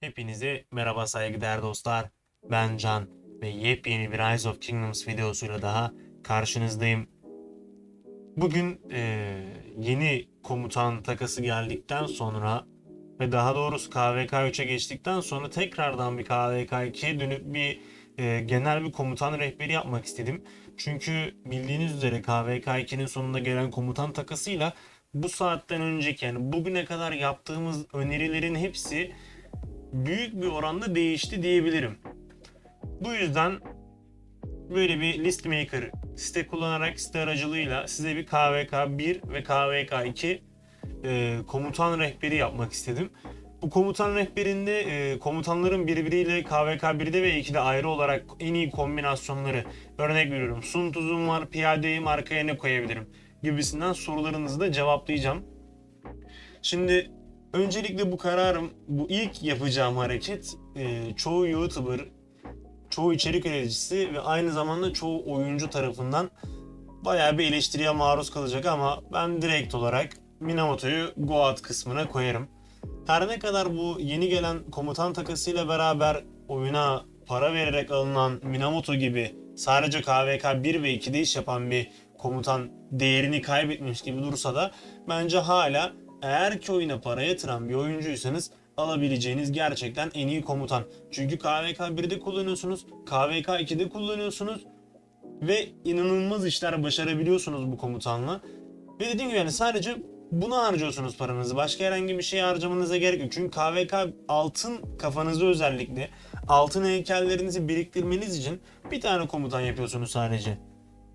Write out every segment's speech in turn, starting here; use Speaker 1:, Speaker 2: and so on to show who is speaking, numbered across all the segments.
Speaker 1: Hepinize merhaba saygıdeğer dostlar. Ben Can ve yepyeni bir Rise of Kingdoms videosuyla daha karşınızdayım. Bugün eee, yeni komutan takası geldikten sonra ve daha doğrusu KVK 3'e geçtikten sonra tekrardan bir KVK 2'ye dönüp bir eee, genel bir komutan rehberi yapmak istedim. Çünkü bildiğiniz üzere KVK 2'nin sonunda gelen komutan takasıyla bu saatten önceki yani bugüne kadar yaptığımız önerilerin hepsi büyük bir oranda değişti diyebilirim. Bu yüzden böyle bir list maker site kullanarak site aracılığıyla size bir KVK 1 ve KVK 2 e, komutan rehberi yapmak istedim. Bu komutan rehberinde e, komutanların birbiriyle KVK 1'de ve 2'de ayrı olarak en iyi kombinasyonları örnek veriyorum. Sun tuzum var, piyadeyim arkaya ne koyabilirim gibisinden sorularınızı da cevaplayacağım. Şimdi öncelikle bu kararım, bu ilk yapacağım hareket e, çoğu YouTuber, çoğu içerik üreticisi ve aynı zamanda çoğu oyuncu tarafından bayağı bir eleştiriye maruz kalacak ama ben direkt olarak Minamoto'yu Goat kısmına koyarım. Her ne kadar bu yeni gelen komutan takasıyla beraber oyuna para vererek alınan Minamoto gibi sadece KVK 1 ve 2'de iş yapan bir komutan değerini kaybetmiş gibi dursa da bence hala eğer ki oyuna para yatıran bir oyuncuysanız alabileceğiniz gerçekten en iyi komutan. Çünkü KVK 1'de kullanıyorsunuz, KVK 2'de kullanıyorsunuz ve inanılmaz işler başarabiliyorsunuz bu komutanla. Ve dediğim gibi yani sadece buna harcıyorsunuz paranızı. Başka herhangi bir şeye harcamanıza gerek yok. Çünkü KVK altın kafanızda özellikle altın heykellerinizi biriktirmeniz için bir tane komutan yapıyorsunuz sadece.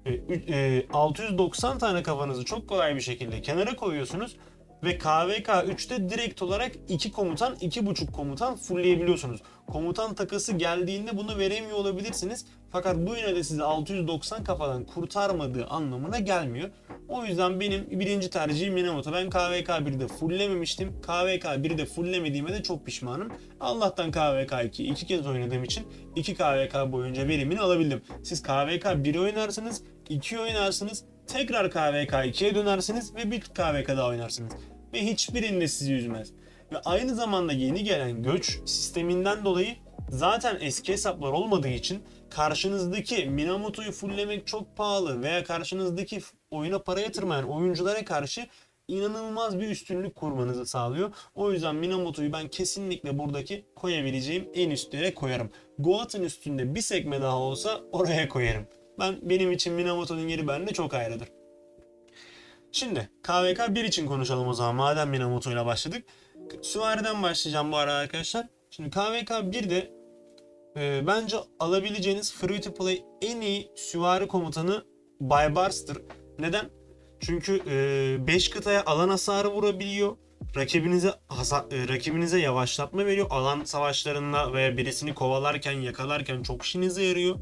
Speaker 1: E, ü- e, 690 tane kafanızı çok kolay bir şekilde kenara koyuyorsunuz ve KVK 3'te direkt olarak 2 komutan, 2.5 komutan fullleyebiliyorsunuz. Komutan takası geldiğinde bunu veremiyor olabilirsiniz. Fakat bu yine de sizi 690 kafadan kurtarmadığı anlamına gelmiyor. O yüzden benim birinci tercihim Minamoto. Ben KVK 1'de fulllememiştim. KVK 1'de fulllemediğime de çok pişmanım. Allah'tan KVK 2 iki kez oynadığım için 2 KVK boyunca verimini alabildim. Siz KVK 1 oynarsınız, 2 oynarsınız, tekrar KVK 2'ye dönersiniz ve bir KVK daha oynarsınız. Ve hiçbirinde sizi üzmez. Ve aynı zamanda yeni gelen göç sisteminden dolayı zaten eski hesaplar olmadığı için karşınızdaki Minamoto'yu fulllemek çok pahalı veya karşınızdaki oyuna para yatırmayan oyunculara karşı inanılmaz bir üstünlük kurmanızı sağlıyor. O yüzden Minamoto'yu ben kesinlikle buradaki koyabileceğim en üstlere koyarım. Goat'ın üstünde bir sekme daha olsa oraya koyarım. Ben benim için Minamoto'nun yeri bende çok ayrıdır. Şimdi KVK 1 için konuşalım o zaman madem Minamoto ile başladık. Süvari'den başlayacağım bu arada arkadaşlar. Şimdi KVK 1'de e, bence alabileceğiniz free to play en iyi süvari komutanı Baybars'tır. Neden? Çünkü 5 kıtaya alan hasarı vurabiliyor. Rakibinize hasa- e, rakibinize yavaşlatma veriyor. Alan savaşlarında veya birisini kovalarken, yakalarken çok işinize yarıyor.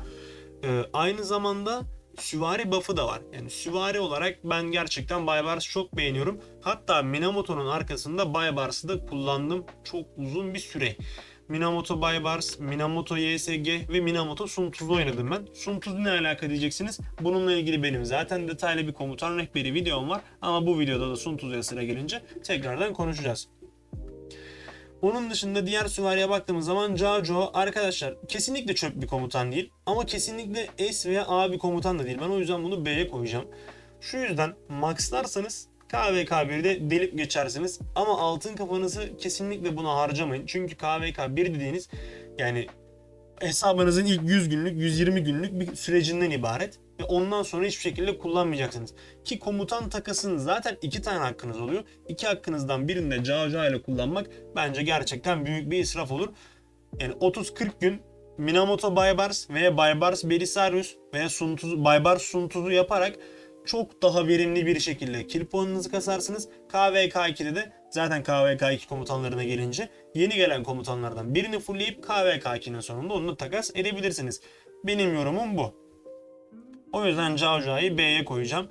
Speaker 1: E, aynı zamanda süvari buff'ı da var. Yani süvari olarak ben gerçekten Baybars çok beğeniyorum. Hatta Minamoto'nun arkasında Baybars'ı da kullandım çok uzun bir süre. Minamoto Baybars, Minamoto YSG ve Minamoto Sun Tzu oynadım ben. Sun Tzu ne alaka diyeceksiniz? Bununla ilgili benim zaten detaylı bir komutan rehberi videom var. Ama bu videoda da Sun Tzu'ya sıra gelince tekrardan konuşacağız. Onun dışında diğer süvariye baktığımız zaman Caco arkadaşlar kesinlikle çöp bir komutan değil ama kesinlikle S veya A bir komutan da değil. Ben o yüzden bunu B'ye koyacağım. Şu yüzden maxlarsanız KVK 1'de delip geçersiniz ama altın kafanızı kesinlikle buna harcamayın. Çünkü KVK 1 dediğiniz yani hesabınızın ilk 100 günlük 120 günlük bir sürecinden ibaret ve ondan sonra hiçbir şekilde kullanmayacaksınız. Ki komutan takasının zaten iki tane hakkınız oluyor. İki hakkınızdan birinde Caca ile kullanmak bence gerçekten büyük bir israf olur. Yani 30-40 gün Minamoto Baybars veya Baybars Belisarius veya Suntuz, Baybars Suntuz'u yaparak çok daha verimli bir şekilde kill puanınızı kasarsınız. KVK 2'de de zaten KVK 2 komutanlarına gelince yeni gelen komutanlardan birini fullleyip KVK 2'nin sonunda onu takas edebilirsiniz. Benim yorumum bu. O yüzden Cao Cao'yu B'ye koyacağım.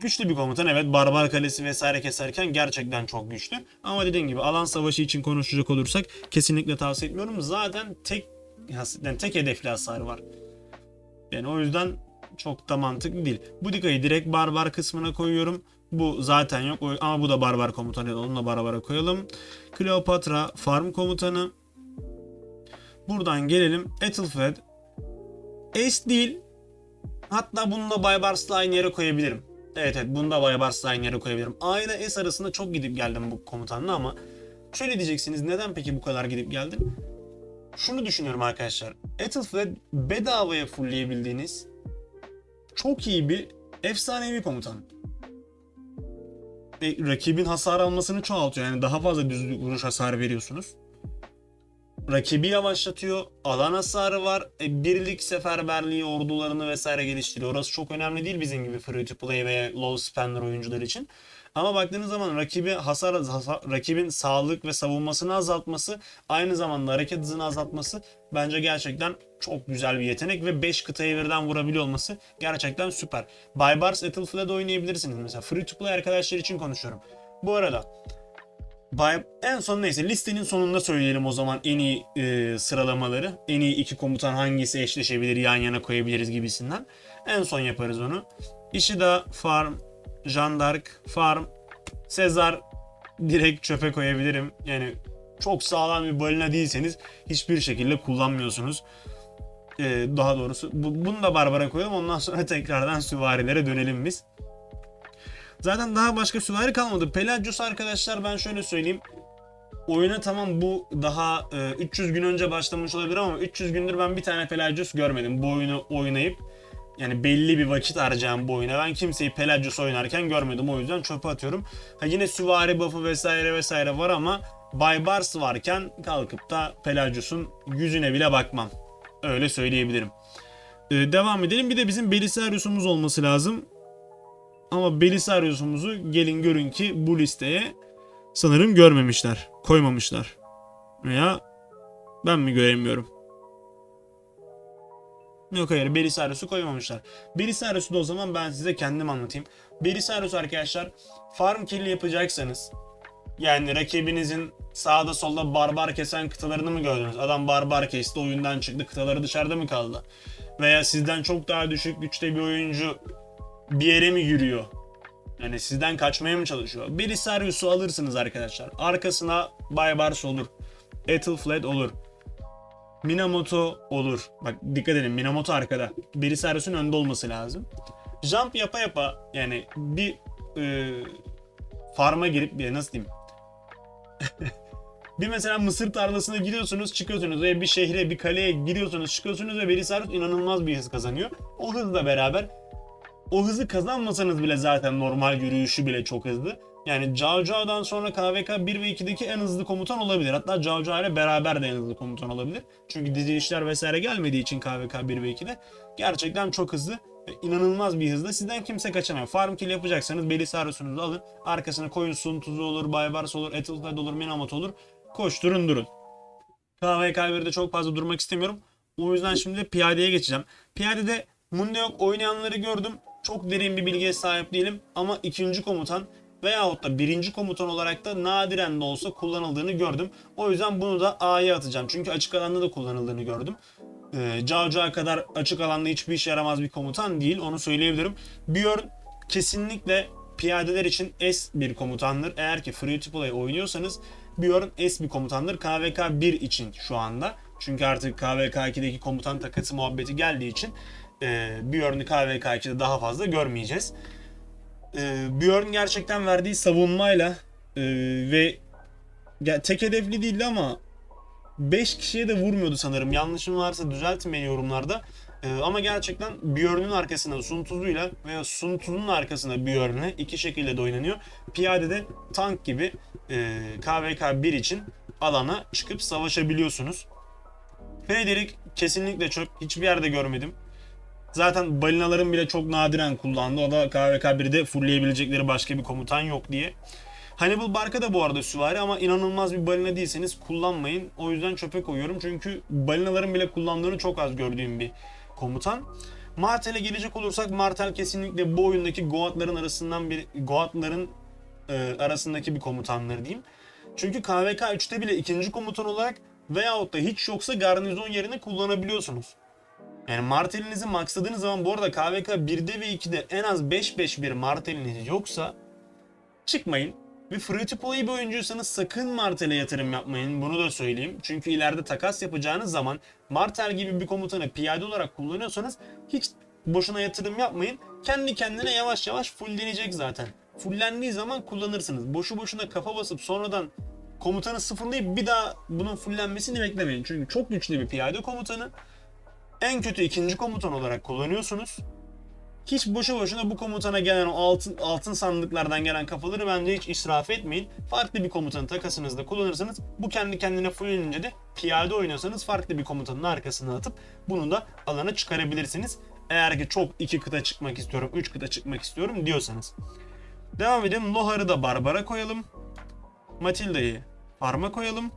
Speaker 1: Güçlü bir komutan evet Barbar Kalesi vesaire keserken gerçekten çok güçlü. Ama dediğim gibi alan savaşı için konuşacak olursak kesinlikle tavsiye etmiyorum. Zaten tek yani tek hedefli hasarı var. Yani o yüzden çok da mantıklı değil. Budika'yı direkt barbar kısmına koyuyorum.
Speaker 2: Bu zaten yok ama bu da barbar komutanı. Onu da koyalım. Kleopatra farm komutanı. Buradan gelelim. Ethelflaed. Ace değil. Hatta bunu da Baybars'la aynı yere koyabilirim. Evet evet bunu da Baybars'la aynı yere koyabilirim. A ile S arasında çok gidip geldim bu komutanla ama şöyle diyeceksiniz neden peki bu kadar gidip geldin? Şunu düşünüyorum arkadaşlar. Ethelflaed bedavaya fullleyebildiğiniz çok iyi bir efsanevi komutan. Ve rakibin hasar almasını çoğaltıyor. Yani daha fazla düz vuruş hasarı veriyorsunuz. Rakibi yavaşlatıyor. Alan hasarı var. E, birlik seferberliği ordularını vesaire geliştiriyor. Orası çok önemli değil bizim gibi free to play veya low spender oyuncular için. Ama baktığınız zaman rakibi hasar, hasar- rakibin sağlık ve savunmasını azaltması, aynı zamanda hareket hızını azaltması bence gerçekten çok güzel bir yetenek ve 5 kıtayı birden vurabiliyor olması gerçekten süper. Baybars Ethelflaed oynayabilirsiniz mesela. Free to play arkadaşlar için konuşuyorum. Bu arada Bay, en son neyse listenin sonunda söyleyelim o zaman en iyi e, sıralamaları. En iyi iki komutan hangisi eşleşebilir yan yana koyabiliriz gibisinden. En son yaparız onu. Ishida, Farm, Jean d'Arc, Farm, Sezar direkt çöpe koyabilirim. Yani çok sağlam bir balina değilseniz hiçbir şekilde kullanmıyorsunuz. E, daha doğrusu bu, bunu da Barbara koyalım ondan sonra tekrardan süvarilere dönelim biz. Zaten daha başka süvari kalmadı. Pelagius arkadaşlar ben şöyle söyleyeyim. Oyuna tamam bu daha e, 300 gün önce başlamış olabilir ama 300 gündür ben bir tane Pelagius görmedim. Bu oyunu oynayıp yani belli bir vakit harcayan bu oyuna ben kimseyi Pelagius oynarken görmedim. O yüzden çöpe atıyorum. Ha yine süvari buff'ı vesaire vesaire var ama Baybars varken kalkıp da Pelagius'un yüzüne bile bakmam. Öyle söyleyebilirim. E, devam edelim. Bir de bizim Belisarius'umuz olması lazım. Ama Belisarius'umuzu gelin görün ki bu listeye sanırım görmemişler. Koymamışlar. Veya ben mi göremiyorum? Yok hayır Belisarius'u koymamışlar. Belisarius'u da o zaman ben size kendim anlatayım. Belisarius arkadaşlar farm kill yapacaksanız yani rakibinizin sağda solda barbar kesen kıtalarını mı gördünüz? Adam barbar kesti oyundan çıktı kıtaları dışarıda mı kaldı? Veya sizden çok daha düşük güçte bir oyuncu bir yere mi yürüyor? Yani sizden kaçmaya mı çalışıyor? Belisarius'u alırsınız arkadaşlar. Arkasına Baybars olur. Ethelflaed olur. Minamoto olur. Bak dikkat edin Minamoto arkada. Belisarius'un önde olması lazım. Jump yapa yapa yani bir e, farma girip bir nasıl diyeyim? bir mesela mısır tarlasına gidiyorsunuz çıkıyorsunuz ve bir şehre bir kaleye giriyorsunuz çıkıyorsunuz ve Belisarius inanılmaz bir hız kazanıyor. O hızla beraber o hızı kazanmasanız bile zaten normal yürüyüşü bile çok hızlı. Yani Cao Cao'dan sonra KVK 1 ve 2'deki en hızlı komutan olabilir. Hatta Cao ile beraber de en hızlı komutan olabilir. Çünkü dizi işler vesaire gelmediği için KVK 1 ve 2'de gerçekten çok hızlı inanılmaz bir hızda. Sizden kimse kaçamıyor. Farm kill yapacaksanız Belisarius'unuzu alın. Arkasına koyun Sun Tzu olur, Baybars olur, Ethelflaed olur, Minamoto olur. Koşturun durun. KVK 1'de çok fazla durmak istemiyorum. O yüzden şimdi piyadeye geçeceğim. Piyadede Mundeok oynayanları gördüm. Çok derin bir bilgiye sahip değilim ama ikinci komutan veyahut da birinci komutan olarak da nadiren de olsa kullanıldığını gördüm. O yüzden bunu da A'ya atacağım. Çünkü açık alanda da kullanıldığını gördüm. Ee, Cao Cao kadar açık alanda hiçbir işe yaramaz bir komutan değil. Onu söyleyebilirim. Bjorn kesinlikle piyadeler için S bir komutandır. Eğer ki Free to Play oynuyorsanız Bjorn S bir komutandır. KVK 1 için şu anda. Çünkü artık KVK 2'deki komutan takası muhabbeti geldiği için e, Bjorn'u KVK 2'de daha fazla görmeyeceğiz. E, Bjorn gerçekten verdiği savunmayla e, ve ya, tek hedefli değildi ama 5 kişiye de vurmuyordu sanırım. Yanlışım varsa düzeltin beni yorumlarda. E, ama gerçekten Bjorn'un arkasına Sun Tzu'yla veya Sun Tzu'nun arkasına Bjorn'e iki şekilde de oynanıyor. Piyadede tank gibi e, KVK 1 için alana çıkıp savaşabiliyorsunuz. Frederick kesinlikle çöp. Hiçbir yerde görmedim. Zaten balinaların bile çok nadiren kullandı. O da KVK 1'de fullleyebilecekleri başka bir komutan yok diye. Hannibal Barca da bu arada süvari ama inanılmaz bir balina değilseniz kullanmayın. O yüzden çöpe koyuyorum. Çünkü balinaların bile kullandığını çok az gördüğüm bir komutan. Martel'e gelecek olursak Martel kesinlikle bu oyundaki Goat'ların arasından bir Goat'ların e, arasındaki bir komutanları diyeyim. Çünkü KVK 3'te bile ikinci komutan olarak veyahut da hiç yoksa garnizon yerine kullanabiliyorsunuz. Yani martelinizi maxladığınız zaman bu arada KVK 1'de ve 2'de en az 5-5 bir marteliniz yoksa çıkmayın. Ve free play bir oyuncuysanız sakın Martel'e yatırım yapmayın. Bunu da söyleyeyim. Çünkü ileride takas yapacağınız zaman Martel gibi bir komutanı piyade olarak kullanıyorsanız hiç boşuna yatırım yapmayın. Kendi kendine yavaş yavaş fulllenecek zaten. Fullendiği zaman kullanırsınız. Boşu boşuna kafa basıp sonradan komutanı sıfırlayıp bir daha bunun fullenmesini beklemeyin. Çünkü çok güçlü bir piyade komutanı. En kötü ikinci komutan olarak kullanıyorsunuz. Hiç boşu boşuna bu komutana gelen o altın, altın sandıklardan gelen kafaları bence hiç israf etmeyin. Farklı bir komutanı takasınızda kullanırsanız bu kendi kendine fullenince de piyade oynuyorsanız farklı bir komutanın arkasına atıp bunu da alana çıkarabilirsiniz. Eğer ki çok iki kıta çıkmak istiyorum, üç kıta çıkmak istiyorum diyorsanız. Devam edelim. Lohar'ı da Barbara koyalım. Matilda'yı Farm'a koyalım.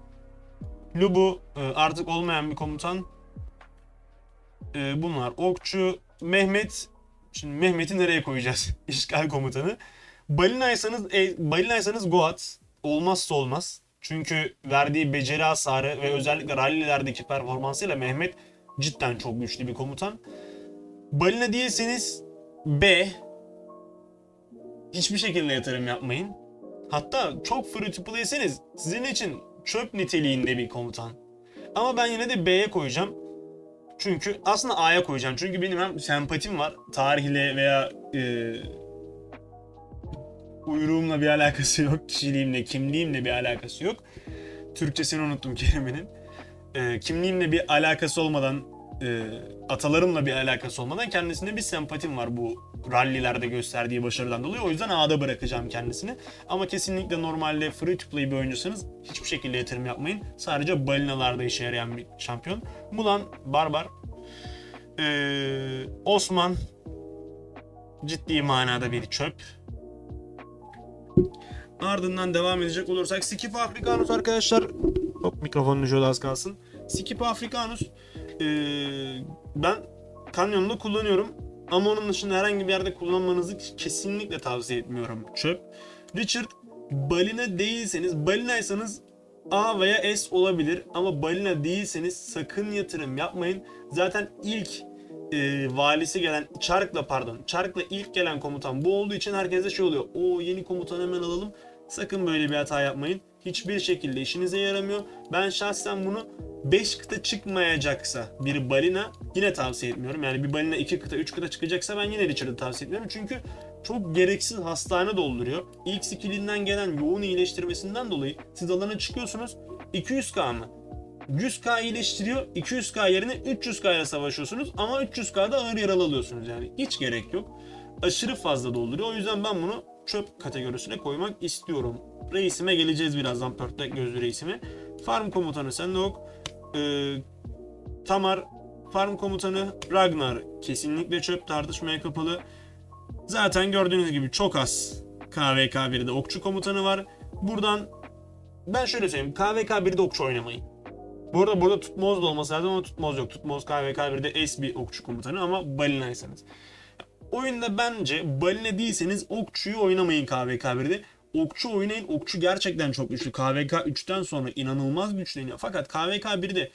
Speaker 2: Lubu e, artık olmayan bir komutan. E, Bunlar okçu. Mehmet. Şimdi Mehmet'i nereye koyacağız? İşgal komutanı. Balinaysanız, e, balinaysanız Goat. Olmazsa olmaz. Çünkü verdiği beceri hasarı ve özellikle rallilerdeki performansıyla Mehmet cidden çok güçlü bir komutan. Balina değilseniz B. Hiçbir şekilde yatırım yapmayın. Hatta çok free to play'seniz sizin için çöp niteliğinde bir komutan. Ama ben yine de B'ye koyacağım. Çünkü aslında A'ya koyacağım. Çünkü benim hem sempatim var. Tarihle veya e, uyruğumla bir alakası yok. Kişiliğimle, kimliğimle bir alakası yok. Türkçesini unuttum kelimenin. E, kimliğimle bir alakası olmadan, e, atalarımla bir alakası olmadan kendisine bir sempatim var bu rallilerde gösterdiği başarıdan dolayı. O yüzden A'da bırakacağım kendisini. Ama kesinlikle normalde free to play bir oyuncusanız hiçbir şekilde yatırım yapmayın. Sadece balinalarda işe yarayan bir şampiyon. Mulan, Barbar, ee, Osman ciddi manada bir çöp. Ardından devam edecek olursak Skip Africanus arkadaşlar. Hop mikrofonun ucu az kalsın. Skip Africanus ee, ben kanyonda kullanıyorum. Ama onun dışında herhangi bir yerde kullanmanızı kesinlikle tavsiye etmiyorum. Çöp. Richard balina değilseniz, balinaysanız A veya S olabilir ama balina değilseniz sakın yatırım yapmayın. Zaten ilk e, valisi gelen Çark'la pardon Çark'la ilk gelen komutan bu olduğu için herkese şey oluyor. O yeni komutan hemen alalım. Sakın böyle bir hata yapmayın. Hiçbir şekilde işinize yaramıyor. Ben şahsen bunu 5 kıta çıkmayacaksa bir balina yine tavsiye etmiyorum. Yani bir balina 2 kıta 3 kıta çıkacaksa ben yine Richard'ı tavsiye etmiyorum. Çünkü çok gereksiz hastane dolduruyor. İlk skillinden gelen yoğun iyileştirmesinden dolayı siz alana çıkıyorsunuz 200k mı? 100k iyileştiriyor 200k yerine 300k ile savaşıyorsunuz ama 300k'da ağır yaralı alıyorsunuz yani hiç gerek yok. Aşırı fazla dolduruyor o yüzden ben bunu çöp kategorisine koymak istiyorum. Reisime geleceğiz birazdan pörtlek gözlü reisime. Farm komutanı Sendok, ee, Tamar, Farm komutanı Ragnar kesinlikle çöp tartışmaya kapalı. Zaten gördüğünüz gibi çok az KVK 1'de okçu komutanı var. Buradan ben şöyle söyleyeyim. KVK 1'de okçu oynamayın. Bu arada burada tutmoz da olması lazım ama tutmoz yok. Tutmoz KVK 1'de S bir okçu komutanı ama balinaysanız. Oyunda bence balina değilseniz okçuyu oynamayın KVK 1'de. Okçu oynayın. Okçu gerçekten çok güçlü. KVK 3'ten sonra inanılmaz güçleniyor. Fakat KVK 1'de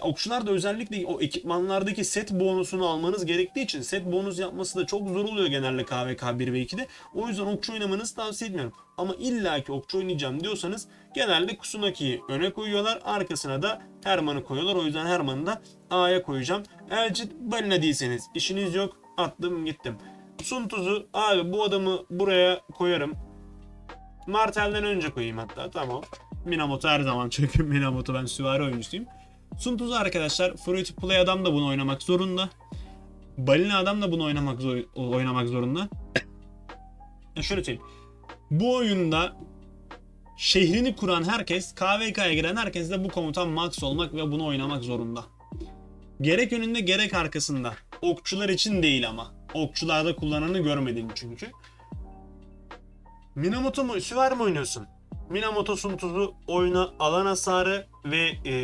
Speaker 2: okçular da özellikle o ekipmanlardaki set bonusunu almanız gerektiği için set bonus yapması da çok zor oluyor genelde KVK 1 ve 2'de. O yüzden okçu oynamanızı tavsiye etmiyorum. Ama illaki okçu oynayacağım diyorsanız genelde Kusunaki'yi öne koyuyorlar. Arkasına da Herman'ı koyuyorlar. O yüzden Herman'ı da A'ya koyacağım. Elcit balina değilseniz işiniz yok. Attım gittim. Sun Tzu'yu abi bu adamı buraya koyarım. Martel'den önce koyayım hatta tamam. Minamoto her zaman çünkü Minamoto ben süvari oyuncusuyum. Sun Tzu arkadaşlar free to play adam da bunu oynamak zorunda. Balina adam da bunu oynamak zor, oynamak zorunda. Ya şöyle söyleyeyim. Bu oyunda şehrini kuran herkes, KVK'ya giren herkes de bu komutan max olmak ve bunu oynamak zorunda. Gerek önünde gerek arkasında. Okçular için değil ama. Okçularda kullananı görmedim çünkü. Minamoto mu? Süvari mi oynuyorsun? Minamoto Sun Tzu oyuna alan hasarı ve e,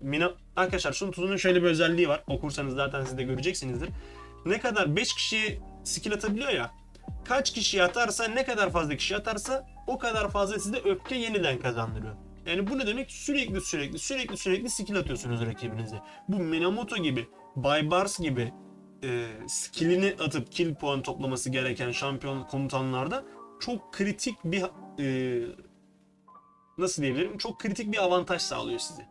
Speaker 2: Mina... Arkadaşlar Sun Tzu'nun şöyle bir özelliği var. Okursanız zaten siz de göreceksinizdir. Ne kadar 5 kişiye skill atabiliyor ya. Kaç kişi atarsa ne kadar fazla kişi atarsa o kadar fazla size öfke yeniden kazandırıyor. Yani bu ne demek? Sürekli sürekli sürekli sürekli skill atıyorsunuz rakibinize. Bu Minamoto gibi, Baybars gibi e, skillini atıp kill puan toplaması gereken şampiyon komutanlarda çok kritik bir e, nasıl diyebilirim? Çok kritik bir avantaj sağlıyor size.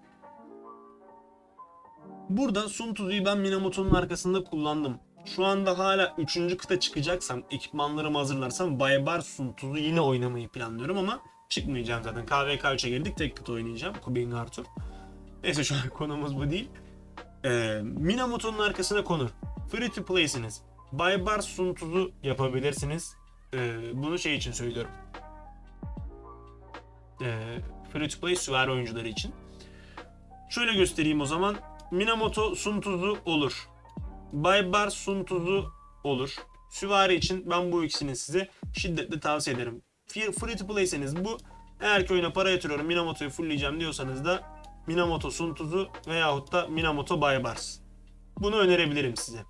Speaker 2: Burada Sun Tzu'yu ben Minamoto'nun arkasında kullandım. Şu anda hala 3. kıta çıkacaksam, ekipmanlarımı hazırlarsam Baybar Sun Tzu yine oynamayı planlıyorum ama çıkmayacağım zaten. KVK 3'e girdik, tek kıta oynayacağım. Kubing Arthur. Neyse şu an konumuz bu değil. Ee, Minamoto'nun arkasına konur. Free to play'siniz. Baybar Sun Tzu yapabilirsiniz. Ee, bunu şey için söylüyorum. Ee, free to play süvari oyuncuları için. Şöyle göstereyim o zaman. Minamoto Sun Tzu olur. Baybar Sun Tzu olur. Süvari için ben bu ikisini size şiddetle tavsiye ederim. Free to play'seniz bu. Eğer ki oyuna para yatırıyorum Minamoto'yu fullleyeceğim diyorsanız da Minamoto Sun Tzu veyahut da Minamoto Baybars. Bunu önerebilirim size.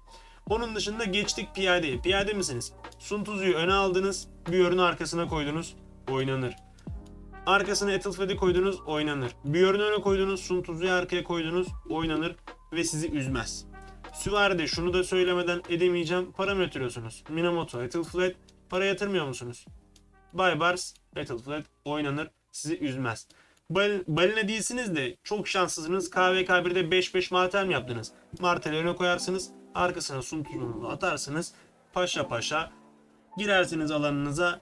Speaker 2: Onun dışında geçtik piyadeye. Piyade misiniz? Sun Tzu'yu öne aldınız, bir ürünü arkasına koydunuz, oynanır. Arkasına Ethelflaed'i koydunuz, oynanır. Bir ürünü öne koydunuz, Sun Tzu'yu arkaya koydunuz, oynanır ve sizi üzmez. Süvari'de şunu da söylemeden edemeyeceğim. Para mı yatırıyorsunuz? Minamoto, Ethelflaed para yatırmıyor musunuz? Baybars, Ethelflaed oynanır, sizi üzmez. Bal balina değilsiniz de çok şanslısınız. KVK1'de 5-5 martel mi yaptınız? Marteli öne koyarsınız. Arkasına sun tuzunuzu atarsınız. Paşa paşa girersiniz alanınıza.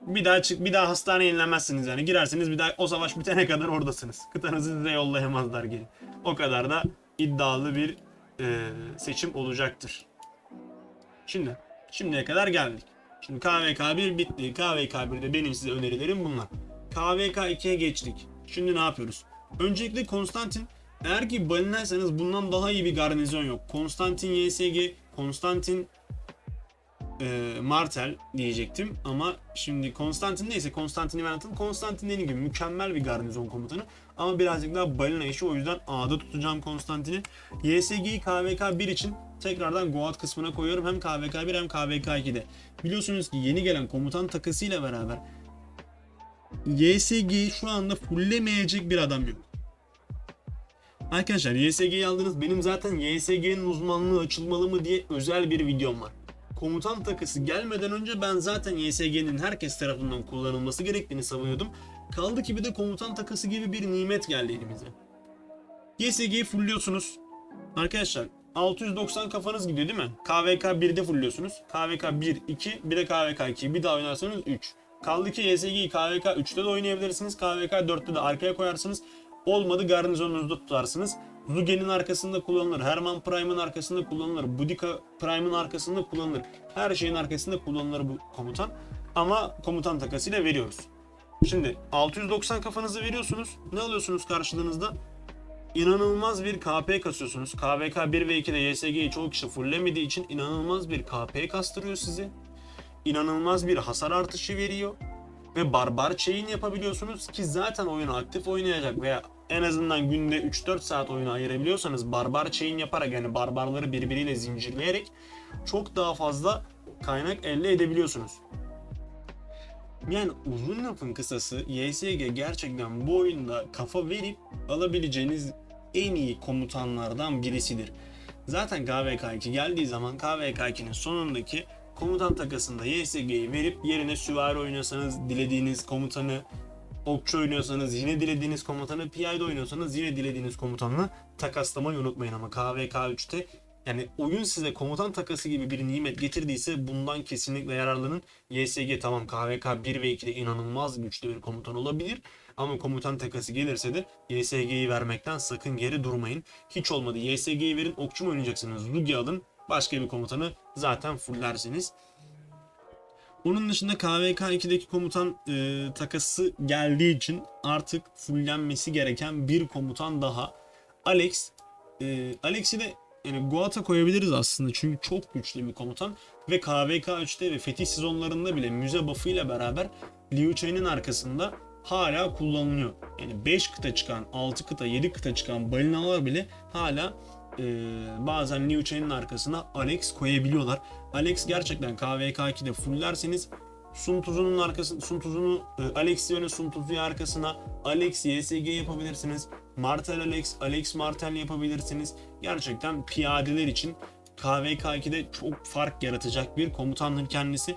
Speaker 2: Bir daha çık bir daha hastaneye yenilemezsiniz yani. Girersiniz bir daha o savaş bitene kadar oradasınız. Kıtanızı size yollayamazlar geri. O kadar da iddialı bir e, seçim olacaktır. Şimdi şimdiye kadar geldik. Şimdi KVK1 bitti. KVK1'de benim size önerilerim bunlar. KVK 2'ye geçtik. Şimdi ne yapıyoruz? Öncelikle Konstantin eğer ki balinaysanız bundan daha iyi bir garnizon yok. Konstantin YSG, Konstantin e, Martel diyecektim ama şimdi Konstantin neyse Konstantin'i ben atayım. Konstantin dediğim gibi mükemmel bir garnizon komutanı ama birazcık daha balina işi o yüzden A'da tutacağım Konstantin'i. YSG'yi KVK 1 için tekrardan Goat kısmına koyuyorum hem KVK 1 hem KVK 2'de. Biliyorsunuz ki yeni gelen komutan takısıyla beraber YSG'yi şu anda fullemeyecek bir adam yok. Arkadaşlar YSG'yi aldınız. Benim zaten YSG'nin uzmanlığı açılmalı mı diye özel bir videom var. Komutan takısı gelmeden önce ben zaten YSG'nin herkes tarafından kullanılması gerektiğini savunuyordum. Kaldı ki bir de komutan takısı gibi bir nimet geldi elimize. YSG'yi fullliyorsunuz. Arkadaşlar 690 kafanız gidiyor değil mi? KVK 1'de fullliyorsunuz. KVK 1, 2, bir KVK 2. Bir daha oynarsanız 3. Kaldı ki YSG'yi KVK 3'te de oynayabilirsiniz. KVK 4'te de arkaya koyarsınız. Olmadı garnizonunuzda tutarsınız. Zugen'in arkasında kullanılır. Herman Prime'ın arkasında kullanılır. Boudica Prime'ın arkasında kullanılır. Her şeyin arkasında kullanılır bu komutan. Ama komutan takasıyla veriyoruz. Şimdi 690 kafanızı veriyorsunuz. Ne alıyorsunuz karşılığınızda? İnanılmaz bir KP kasıyorsunuz. KVK 1 ve 2'de YSG'yi çoğu kişi fullemediği için inanılmaz bir KP kastırıyor sizi. İnanılmaz bir hasar artışı veriyor ve barbar chain yapabiliyorsunuz ki zaten oyunu aktif oynayacak veya en azından günde 3-4 saat oyunu ayırabiliyorsanız barbar chain yaparak yani barbarları birbiriyle zincirleyerek çok daha fazla kaynak elde edebiliyorsunuz. Yani uzun lafın kısası YSG gerçekten bu oyunda kafa verip alabileceğiniz en iyi komutanlardan birisidir. Zaten KVK2 geldiği zaman KVK2'nin sonundaki komutan takasında YSG'yi verip yerine süvari oynuyorsanız dilediğiniz komutanı, okçu oynuyorsanız yine dilediğiniz komutanı, piyade oynuyorsanız yine dilediğiniz komutanla takaslamayı unutmayın ama KVK 3'te yani oyun size komutan takası gibi bir nimet getirdiyse bundan kesinlikle yararlanın. YSG tamam KVK 1 ve 2'de inanılmaz güçlü bir komutan olabilir. Ama komutan takası gelirse de YSG'yi vermekten sakın geri durmayın. Hiç olmadı YSG'yi verin okçu mu oynayacaksınız? Lugi alın başka bir komutanı zaten fullersiniz. Onun dışında KVK 2'deki komutan e, takası geldiği için artık fullenmesi gereken bir komutan daha. Alex. E, Alex'i de yani Goat'a koyabiliriz aslında çünkü çok güçlü bir komutan ve KVK 3'te ve fetih sezonlarında bile müze buff'ıyla beraber Liu Chen'in arkasında hala kullanılıyor. Yani 5 kıta çıkan, 6 kıta, 7 kıta çıkan balinalar bile hala e, bazen Liu Chen'in arkasına Alex koyabiliyorlar. Alex gerçekten KVK2'de fullerseniz Sun Tzu'nun arkasını, Sun Tzu'nu e, Alex yerine Sun Tzu'yu arkasına Alex YSG yapabilirsiniz. Martel Alex, Alex Martel yapabilirsiniz. Gerçekten piyadeler için KVK2'de çok fark yaratacak bir komutandır kendisi.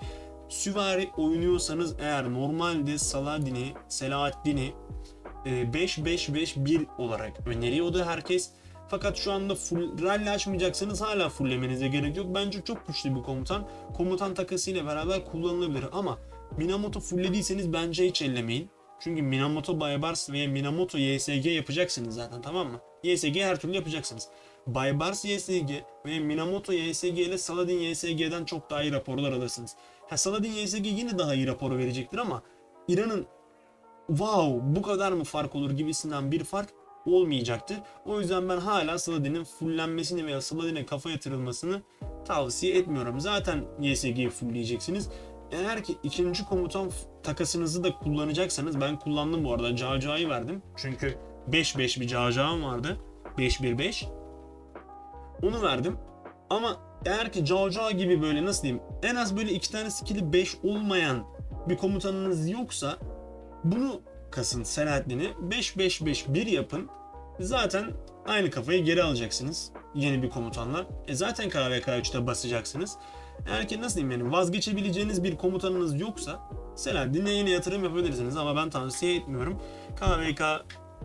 Speaker 2: Süvari oynuyorsanız eğer normalde Saladin'i, Selahaddin'i e, 5-5-5-1 olarak öneriyordu herkes. Fakat şu anda full rally açmayacaksanız hala fulllemenize gerek yok. Bence çok güçlü bir komutan. Komutan takasıyla beraber kullanılabilir ama Minamoto fulllediyseniz bence hiç ellemeyin. Çünkü Minamoto Baybars veya Minamoto YSG yapacaksınız zaten tamam mı? YSG her türlü yapacaksınız. Baybars YSG ve Minamoto YSG ile Saladin YSG'den çok daha iyi raporlar alırsınız. Ha, Saladin YSG yine daha iyi raporu verecektir ama İran'ın wow bu kadar mı fark olur gibisinden bir fark olmayacaktır. O yüzden ben hala Saladin'in fullenmesini veya Saladin'e kafa yatırılmasını tavsiye etmiyorum. Zaten YSG'yi fullleyeceksiniz. Eğer ki ikinci komutan takasınızı da kullanacaksanız ben kullandım bu arada Caca'yı verdim. Çünkü 5-5 bir Caca'm vardı. 5-1-5. Onu verdim. Ama eğer ki Caca gibi böyle nasıl diyeyim en az böyle iki tane skill'i 5 olmayan bir komutanınız yoksa bunu kasın Selahaddin'i 5-5-5-1 yapın. Zaten aynı kafayı geri alacaksınız yeni bir komutanla. E zaten KVK 3'te basacaksınız. Eğer ki nasıl diyeyim yani vazgeçebileceğiniz bir komutanınız yoksa Selahaddin'e yeni yatırım yapabilirsiniz ama ben tavsiye etmiyorum. KVK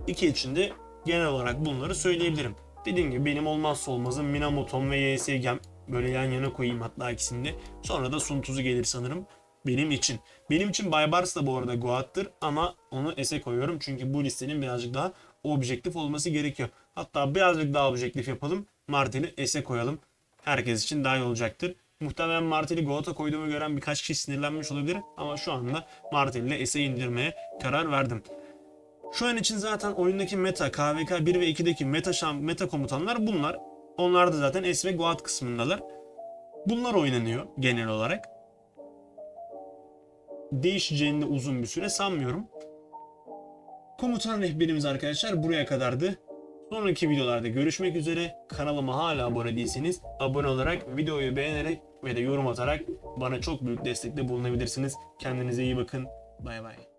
Speaker 2: 2 için de genel olarak bunları söyleyebilirim. Dediğim gibi benim olmazsa olmazım Minamoto'm ve YSG'm böyle yan yana koyayım hatta ikisini. Sonra da Sun Tzu gelir sanırım benim için. Benim için Baybars da bu arada Goat'tır ama onu S'e koyuyorum çünkü bu listenin birazcık daha objektif olması gerekiyor. Hatta birazcık daha objektif yapalım. Martin'i S'e koyalım. Herkes için daha iyi olacaktır. Muhtemelen Martin'i Goat'a koyduğumu gören birkaç kişi sinirlenmiş olabilir ama şu anda Martin'i S'e indirmeye karar verdim. Şu an için zaten oyundaki meta, KVK 1 ve 2'deki meta, şam, meta komutanlar bunlar. Onlar da zaten S ve Goat kısmındalar. Bunlar oynanıyor genel olarak. Değişeceğini de uzun bir süre sanmıyorum. Komutan rehberimiz arkadaşlar buraya kadardı. Sonraki videolarda görüşmek üzere. Kanalıma hala abone değilseniz abone olarak, videoyu beğenerek ve de yorum atarak bana çok büyük destekte bulunabilirsiniz. Kendinize iyi bakın. Bay bay.